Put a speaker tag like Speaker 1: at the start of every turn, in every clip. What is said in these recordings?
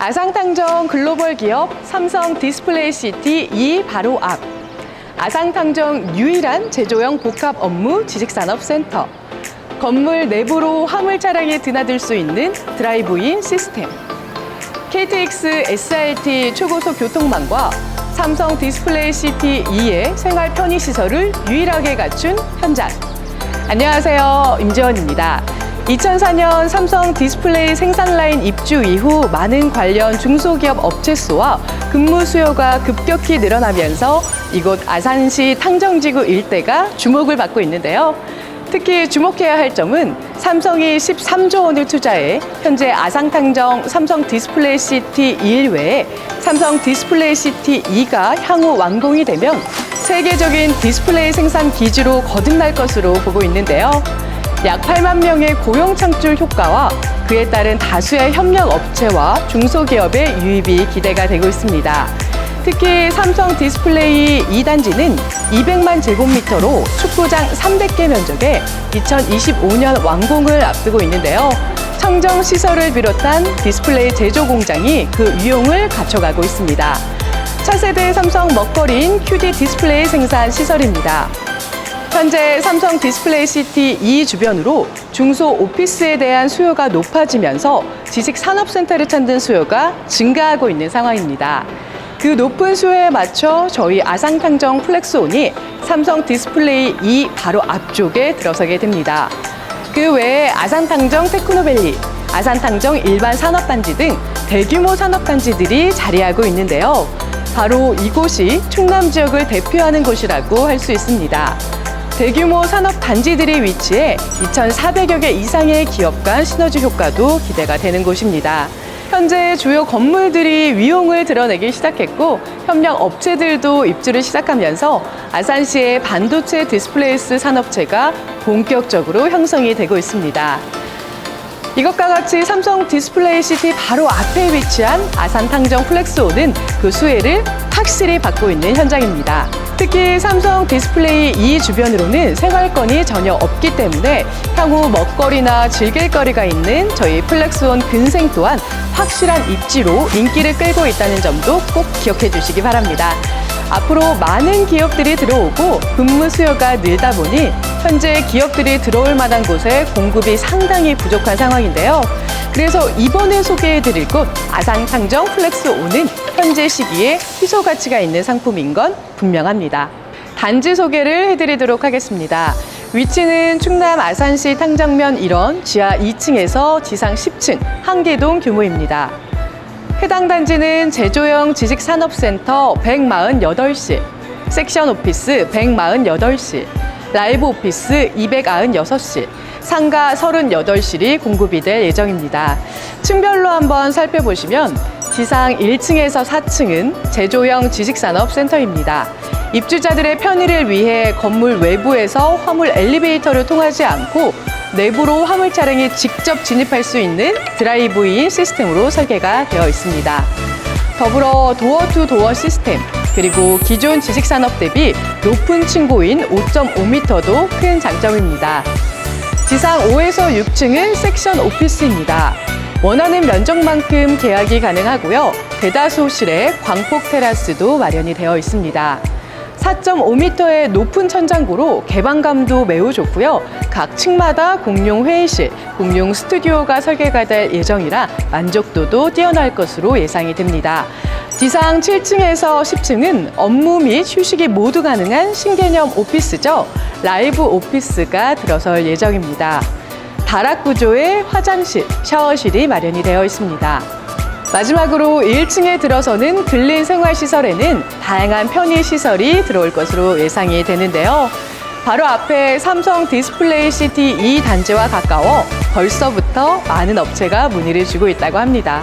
Speaker 1: 아상탕정 글로벌 기업 삼성 디스플레이 시티 2 바로 앞. 아상탕정 유일한 제조형 복합 업무 지식산업센터. 건물 내부로 화물 차량에 드나들 수 있는 드라이브인 시스템. KTX SRT 초고속 교통망과 삼성 디스플레이 시티 2의 생활 편의 시설을 유일하게 갖춘 현장. 안녕하세요. 임지원입니다. 2004년 삼성 디스플레이 생산 라인 입주 이후 많은 관련 중소기업 업체 수와 근무 수요가 급격히 늘어나면서 이곳 아산시 탕정지구 일대가 주목을 받고 있는데요. 특히 주목해야 할 점은 삼성이 13조 원을 투자해 현재 아상탕정 삼성 디스플레이 시티 1 외에 삼성 디스플레이 시티 2가 향후 완공이 되면 세계적인 디스플레이 생산 기지로 거듭날 것으로 보고 있는데요. 약 8만 명의 고용 창출 효과와 그에 따른 다수의 협력 업체와 중소기업의 유입이 기대가 되고 있습니다. 특히 삼성 디스플레이 2단지는 200만 제곱미터로 축구장 300개 면적에 2025년 완공을 앞두고 있는데요. 청정 시설을 비롯한 디스플레이 제조 공장이 그 위용을 갖춰가고 있습니다. 차세대 삼성 먹거리인 QD 디스플레이 생산 시설입니다. 현재 삼성 디스플레이 시티 2 주변으로 중소 오피스에 대한 수요가 높아지면서 지식 산업센터를 찾는 수요가 증가하고 있는 상황입니다. 그 높은 수요에 맞춰 저희 아상탕정 플렉스온이 삼성 디스플레이 2 바로 앞쪽에 들어서게 됩니다. 그 외에 아산탕정 테크노밸리, 아산탕정 일반 산업단지 등 대규모 산업단지들이 자리하고 있는데요. 바로 이곳이 충남 지역을 대표하는 곳이라고 할 수 있습니다. 대규모 산업 단지들이 위치해 2,400여 개 이상의 기업 간 시너지 효과도 기대가 되는 곳입니다. 현재 주요 건물들이 위용을 드러내기 시작했고 협력 업체들도 입주를 시작하면서 아산시의 반도체 디스플레이스 산업체가 본격적으로 형성이 되고 있습니다. 이것과 같이 삼성 디스플레이 시티 바로 앞에 위치한 아산 탕정 플렉스오는 그 수혜를 확실히 받고 있는 현장입니다. 특히 삼성 디스플레이 이 주변으로는 생활권이 전혀 없기 때문에 향후 먹거리나 즐길 거리가 있는 저희 플렉스온 근생 또한 확실한 입지로 인기를 끌고 있다는 점도 꼭 기억해 주시기 바랍니다. 앞으로 많은 기업들이 들어오고 근무 수요가 늘다 보니 현재 기업들이 들어올 만한 곳에 공급이 상당히 부족한 상황인데요. 그래서 이번에 소개해 드릴 곳 아상탕정 플렉스 오는 현재 시기에 희소 가치가 있는 상품인 건 분명합니다. 단지 소개를 해 드리도록 하겠습니다. 위치는 충남 아산시 탕정면 1원 지하 2층에서 지상 10층 한계동 규모입니다. 해당 단지는 제조형 지식산업센터 148실, 섹션 오피스 148실, 라이브 오피스 296실, 상가 38실이 공급이 될 예정입니다. 층별로 한번 살펴보시면 지상 1층에서 4층은 제조형 지식산업센터입니다. 입주자들의 편의를 위해 건물 외부에서 화물 엘리베이터를 통하지 않고 내부로 화물 차량이 직접 진입할 수 있는 드라이브인 시스템으로 설계가 되어 있습니다. 더불어 도어 투 도어 시스템, 그리고 기존 지식 산업 대비 높은 층고인 5.5m도 큰 장점입니다. 지상 5에서 6층은 섹션 오피스입니다. 원하는 면적만큼 계약이 가능하고요. 대다수실에 광폭 테라스도 마련이 되어 있습니다. 4.5m의 높은 천장고로 개방감도 매우 좋고요. 각 층마다 공용 회의실, 공용 스튜디오가 설계가 될 예정이라 만족도도 뛰어날 것으로 예상이 됩니다. 지상 7층에서 10층은 업무 및 휴식이 모두 가능한 신개념 오피스죠. 라이브 오피스가 들어설 예정입니다. 다락 구조의 화장실, 샤워실이 마련이 되어 있습니다. 마지막으로 1층에 들어서는 근린 생활시설에는 다양한 편의시설이 들어올 것으로 예상이 되는데요. 바로 앞에 삼성 디스플레이 시티 2 단지와 가까워 벌써부터 많은 업체가 문의를 주고 있다고 합니다.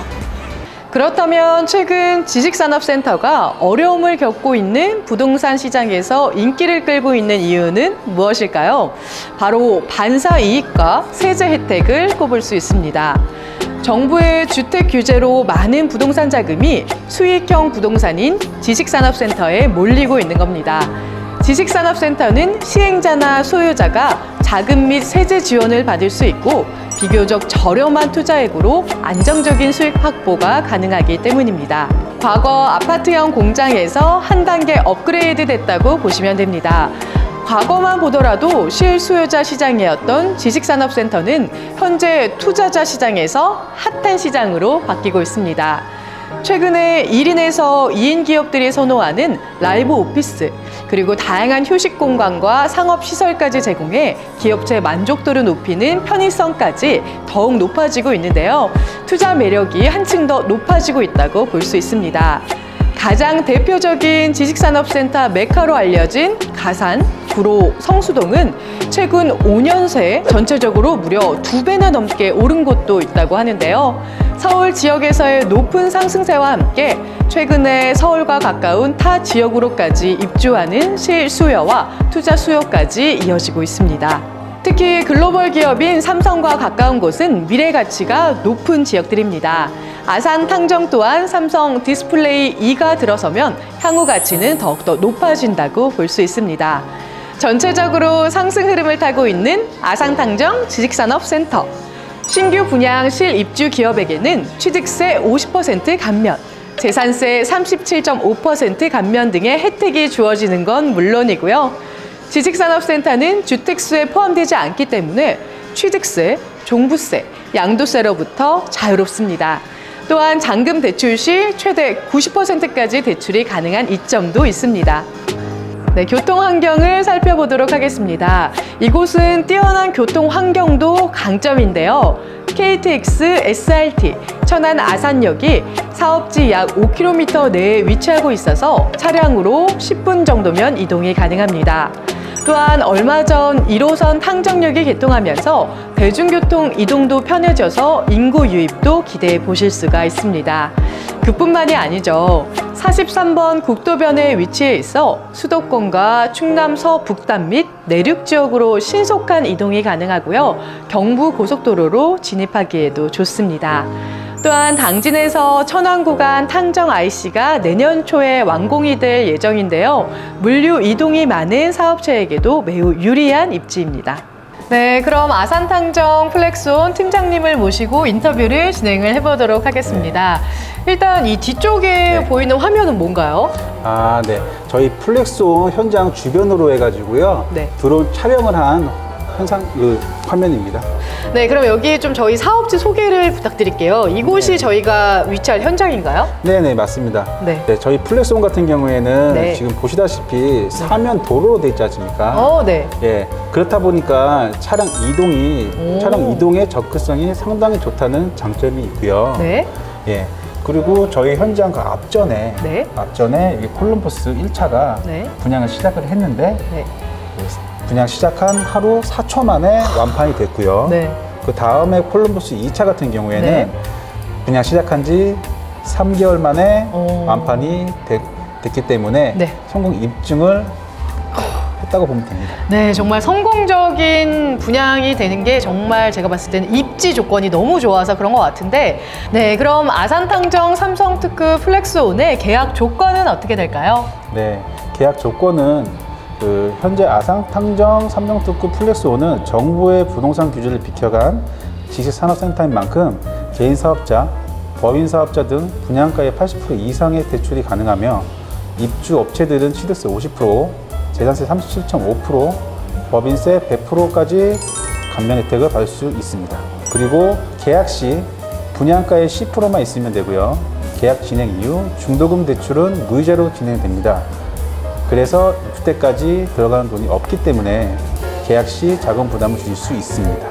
Speaker 1: 그렇다면 최근 지식산업센터가 어려움을 겪고 있는 부동산 시장에서 인기를 끌고 있는 이유는 무엇일까요? 바로 반사 이익과 세제 혜택을 꼽을 수 있습니다. 정부의 주택 규제로 많은 부동산 자금이 수익형 부동산인 지식산업센터에 몰리고 있는 겁니다. 지식산업센터는 시행자나 소유자가 자금 및 세제 지원을 받을 수 있고 비교적 저렴한 투자액으로 안정적인 수익 확보가 가능하기 때문입니다. 과거 아파트형 공장에서 한 단계 업그레이드 됐다고 보시면 됩니다. 과거만 보더라도 실수요자 시장이었던 지식산업센터는 현재 투자자 시장에서 핫한 시장으로 바뀌고 있습니다. 최근에 1인에서 2인 기업들이 선호하는 라이브 오피스, 그리고 다양한 휴식 공간과 상업 시설까지 제공해 기업체 만족도를 높이는 편의성까지 더욱 높아지고 있는데요. 투자 매력이 한층 더 높아지고 있다고 볼 수 있습니다. 가장 대표적인 지식산업센터 메카로 알려진 가산, 구로, 성수동은 최근 5년 새 전체적으로 무려 두 배나 넘게 오른 곳도 있다고 하는데요. 서울 지역에서의 높은 상승세와 함께 최근에 서울과 가까운 타 지역으로까지 입주하는 실수요와 투자 수요까지 이어지고 있습니다. 특히 글로벌 기업인 삼성과 가까운 곳은 미래 가치가 높은 지역들입니다. 아산 탕정 또한 삼성 디스플레이 2가 들어서면 향후 가치는 더욱더 높아진다고 볼 수 있습니다. 전체적으로 상승 흐름을 타고 있는 아상탕정 지식산업센터. 신규 분양 실입주 기업에게는 취득세 50% 감면, 재산세 37.5% 감면 등의 혜택이 주어지는 건 물론이고요. 지식산업센터는 주택수에 포함되지 않기 때문에 취득세, 종부세, 양도세로부터 자유롭습니다. 또한 잔금 대출 시 최대 90%까지 대출이 가능한 이점도 있습니다. 네, 교통 환경을 살펴보도록 하겠습니다. 이곳은 뛰어난 교통 환경도 강점인데요. KTX, SRT, 천안 아산역이 사업지 약 5km 내에 위치하고 있어서 차량으로 10분 정도면 이동이 가능합니다. 또한 얼마 전 1호선 탕정역이 개통하면서 대중교통 이동도 편해져서 인구 유입도 기대해 보실 수가 있습니다. 그뿐만이 아니죠. 43번 국도변에 위치해 있어 수도권과 충남 서북단 및 내륙 지역으로 신속한 이동이 가능하고요. 경부 고속도로로 진입하기에도 좋습니다. 또한 당진에서 천안 구간 탕정 IC가 내년 초에 완공이 될 예정인데요. 물류 이동이 많은 사업체에게도 매우 유리한 입지입니다. 네, 그럼 아산탕정 플렉스온 팀장님을 모시고 인터뷰를 진행을 해보도록 하겠습니다. 일단 이 뒤쪽에
Speaker 2: 네.
Speaker 1: 보이는 화면은 뭔가요?
Speaker 2: 아, 네. 저희 플렉스온 현장 주변으로 해가지고요.
Speaker 1: 네.
Speaker 2: 드론 촬영을 한 현상 그 화면입니다.
Speaker 1: 네, 그럼 여기 좀 저희 사업지 소개를 부탁드릴게요. 이곳이
Speaker 2: 네.
Speaker 1: 저희가 위치할 현장인가요?
Speaker 2: 네, 네, 맞습니다.
Speaker 1: 네.
Speaker 2: 저희 플렉스온 같은 경우에는
Speaker 1: 네.
Speaker 2: 지금 보시다시피 사면 도로로 돼 있지 않습니까?
Speaker 1: 어, 네.
Speaker 2: 예, 그렇다 보니까 차량 이동이
Speaker 1: 오.
Speaker 2: 차량 이동의 접근성이 상당히 좋다는 장점이 있고요.
Speaker 1: 네.
Speaker 2: 예. 그리고 저희 현장 그 앞전에
Speaker 1: 네.
Speaker 2: 앞전에 이 콜럼버스 1차가
Speaker 1: 네.
Speaker 2: 분양을 시작을 했는데
Speaker 1: 네.
Speaker 2: 분양 시작한 하루 4초 만에 완판이 됐고요.
Speaker 1: 네.
Speaker 2: 그 다음에 콜럼버스 2차 같은 경우에는
Speaker 1: 네.
Speaker 2: 분양 시작한 지 3개월 만에
Speaker 1: 오.
Speaker 2: 완판이 됐, 기 때문에
Speaker 1: 네.
Speaker 2: 성공 입증을 했다고 보면 됩니다.
Speaker 1: 네, 정말 성공적인 분양이 되는 게 정말 제가 봤을 때는 입지 조건이 너무 좋아서 그런 것 같은데, 네, 그럼 아산탕정 삼성특급 플렉스온의 계약 조건은 어떻게 될까요?
Speaker 2: 네, 계약 조건은 그 현재 아상탕정 삼성특급 플렉스오는 정부의 부동산 규제를 비켜간 지식산업센터인 만큼 개인 사업자, 법인 사업자 등 분양가의 80% 이상의 대출이 가능하며 입주 업체들은 취득세 50%, 재산세 37.5%, 법인세 100%까지 감면 혜택을 받을 수 있습니다. 그리고 계약 시 분양가의 10%만 있으면 되고요. 계약 진행 이후 중도금 대출은 무이자로 진행됩니다. 그래서 입주 때까지 들어가는 돈이 없기 때문에 계약 시 자금 부담을 주실 수 있습니다.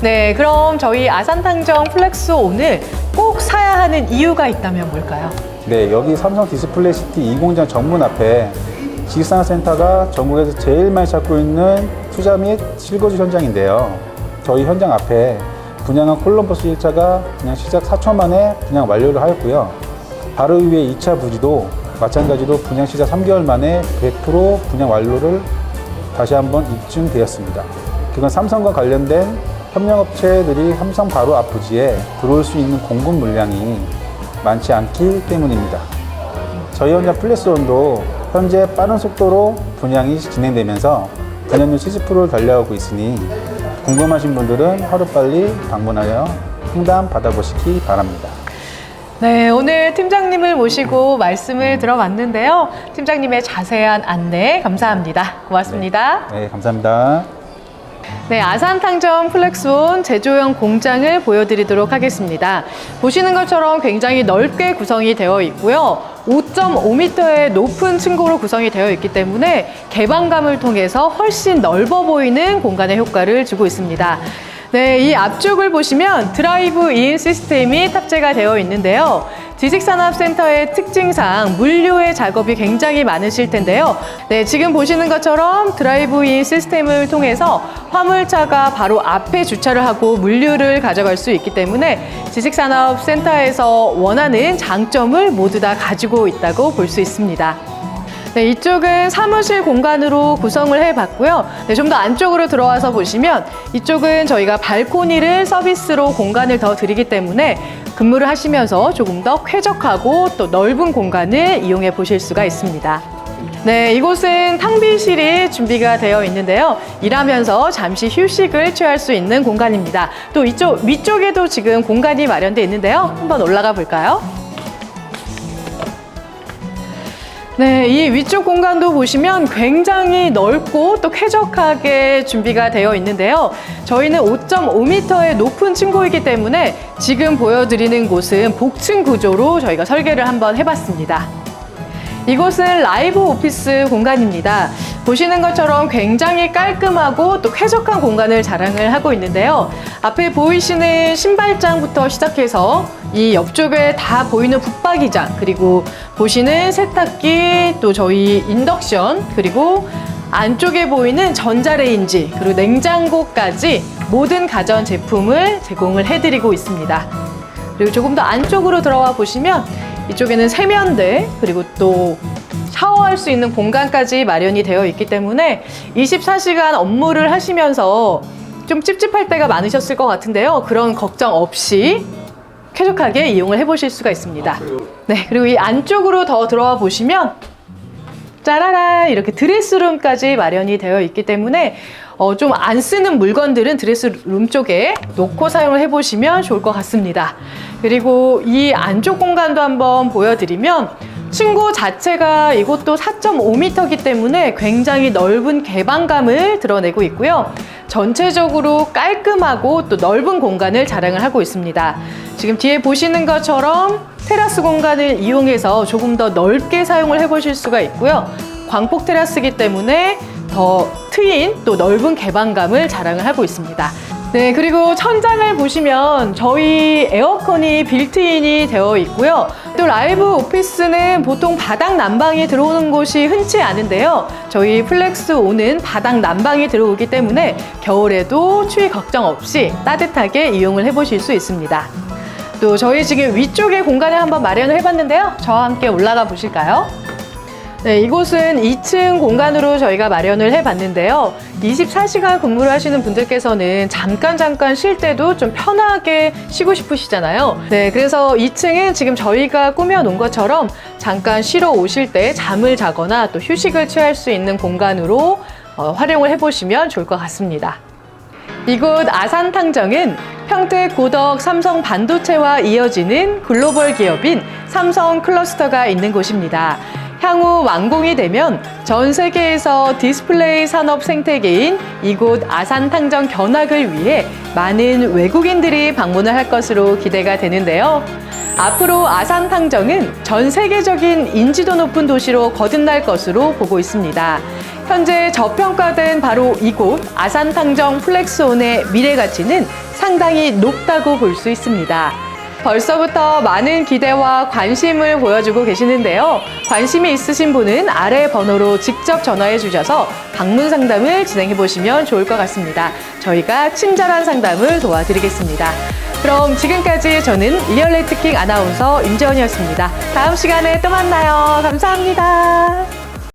Speaker 1: 네, 그럼 저희 아산탕정 플렉스온을 꼭 사야 하는 이유가 있다면 뭘까요?
Speaker 2: 네, 여기 삼성 디스플레이 시티 2공장 정문 앞에 지식산업센터가 전국에서 제일 많이 찾고 있는 투자 및 실거주 현장인데요. 저희 현장 앞에 분양한 콜럼버스 1차가 분양 시작 4초 만에 분양 완료를 하였고요. 바로 위에 2차 부지도 마찬가지로 분양 시작 3개월 만에 100% 분양 완료를 다시 한번 입증되었습니다. 그건 삼성과 관련된 협력업체들이 삼성 바로 앞 부지에 들어올 수 있는 공급 물량이 많지 않기 때문입니다. 저희 현장 플래스원도 현재 빠른 속도로 분양이 진행되면서 분양률 70%를 달려가고 있으니 궁금하신 분들은 하루빨리 방문하여 상담 받아보시기 바랍니다.
Speaker 1: 네, 오늘 팀장님을 모시고 말씀을 들어봤는데요. 팀장님의 자세한 안내 감사합니다. 고맙습니다.
Speaker 2: 네, 감사합니다.
Speaker 1: 네, 아산탕정 플렉스온 제조형 공장을 보여드리도록 하겠습니다. 보시는 것처럼 굉장히 넓게 구성이 되어 있고요. 5.5m의 높은 층고로 구성이 되어 있기 때문에 개방감을 통해서 훨씬 넓어 보이는 공간의 효과를 주고 있습니다. 네, 이 앞쪽을 보시면 드라이브 인 시스템이 탑재가 되어 있는데요. 지식산업센터의 특징상 물류의 작업이 굉장히 많으실 텐데요. 네, 지금 보시는 것처럼 드라이브 인 시스템을 통해서 화물차가 바로 앞에 주차를 하고 물류를 가져갈 수 있기 때문에 지식산업센터에서 원하는 장점을 모두 다 가지고 있다고 볼 수 있습니다. 네, 이쪽은 사무실 공간으로 구성을 해봤고요. 네, 좀 더 안쪽으로 들어와서 보시면 이쪽은 저희가 발코니를 서비스로 공간을 더 드리기 때문에 근무를 하시면서 조금 더 쾌적하고 또 넓은 공간을 이용해 보실 수가 있습니다. 네, 이곳은 탕비실이 준비가 되어 있는데요. 일하면서 잠시 휴식을 취할 수 있는 공간입니다. 또 이쪽 위쪽에도 지금 공간이 마련되어 있는데요. 한번 올라가 볼까요? 네, 이 위쪽 공간도 보시면 굉장히 넓고 또 쾌적하게 준비가 되어 있는데요. 저희는 5.5m의 높은 층고이기 때문에 지금 보여드리는 곳은 복층 구조로 저희가 설계를 한번 해봤습니다. 이곳은 라이브 오피스 공간입니다. 보시는 것처럼 굉장히 깔끔하고 또 쾌적한 공간을 자랑을 하고 있는데요. 앞에 보이시는 신발장부터 시작해서 이 옆쪽에 다 보이는 붙박이장, 그리고 보시는 세탁기, 또 저희 인덕션, 그리고 안쪽에 보이는 전자레인지, 그리고 냉장고까지 모든 가전 제품을 제공을 해드리고 있습니다. 그리고 조금 더 안쪽으로 들어와 보시면 이쪽에는 세면대 그리고 또 샤워할 수 있는 공간까지 마련이 되어 있기 때문에 24시간 업무를 하시면서 좀 찝찝할 때가 많으셨을 것 같은데요. 그런 걱정 없이 쾌적하게 이용을 해보실 수가 있습니다. 네, 그리고 이 안쪽으로 더 들어와 보시면 짜라란 이렇게 드레스룸까지 마련이 되어 있기 때문에 어, 좀 안 쓰는 물건들은 드레스룸 쪽에 놓고 사용을 해보시면 좋을 것 같습니다. 그리고 이 안쪽 공간도 한번 보여드리면 층고 자체가 이곳도 4.5m이기 때문에 굉장히 넓은 개방감을 드러내고 있고요. 전체적으로 깔끔하고 또 넓은 공간을 자랑을 하고 있습니다. 지금 뒤에 보시는 것처럼 테라스 공간을 이용해서 조금 더 넓게 사용을 해보실 수가 있고요. 광폭 테라스이기 때문에 더 트인 또 넓은 개방감을 자랑을 하고 있습니다. 네, 그리고 천장을 보시면 저희 에어컨이 빌트인이 되어 있고요. 또 라이브 오피스는 보통 바닥 난방이 들어오는 곳이 흔치 않은데요. 저희 플렉스 오는 바닥 난방이 들어오기 때문에 겨울에도 추위 걱정 없이 따뜻하게 이용을 해보실 수 있습니다. 또 저희 지금 위쪽에 공간을 한번 마련을 해봤는데요. 저와 함께 올라가 보실까요? 네, 이곳은 2층 공간으로 저희가 마련을 해봤는데요. 24시간 근무를 하시는 분들께서는 잠깐 잠깐 쉴 때도 좀 편하게 쉬고 싶으시잖아요. 네, 그래서 2층은 지금 저희가 꾸며놓은 것처럼 잠깐 쉬러 오실 때 잠을 자거나 또 휴식을 취할 수 있는 공간으로 어, 활용을 해보시면 좋을 것 같습니다. 이곳 아산탕정은 평택 고덕 삼성 반도체와 이어지는 글로벌 기업인 삼성 클러스터가 있는 곳입니다. 향후 완공이 되면 전 세계에서 디스플레이 산업 생태계인 이곳 아산 탕정 견학을 위해 많은 외국인들이 방문을 할 것으로 기대가 되는데요. 앞으로 아산 탕정은 전 세계적인 인지도 높은 도시로 거듭날 것으로 보고 있습니다. 현재 저평가된 바로 이곳 아산 탕정 플렉스온의 미래 가치는 상당히 높다고 볼 수 있습니다. 벌써부터 많은 기대와 관심을 보여주고 계시는데요. 관심이 있으신 분은 아래 번호로 직접 전화해 주셔서 방문 상담을 진행해 보시면 좋을 것 같습니다. 저희가 친절한 상담을 도와드리겠습니다. 그럼 지금까지 저는 리얼레트킹 아나운서 임재원이었습니다. 다음 시간에 또 만나요. 감사합니다.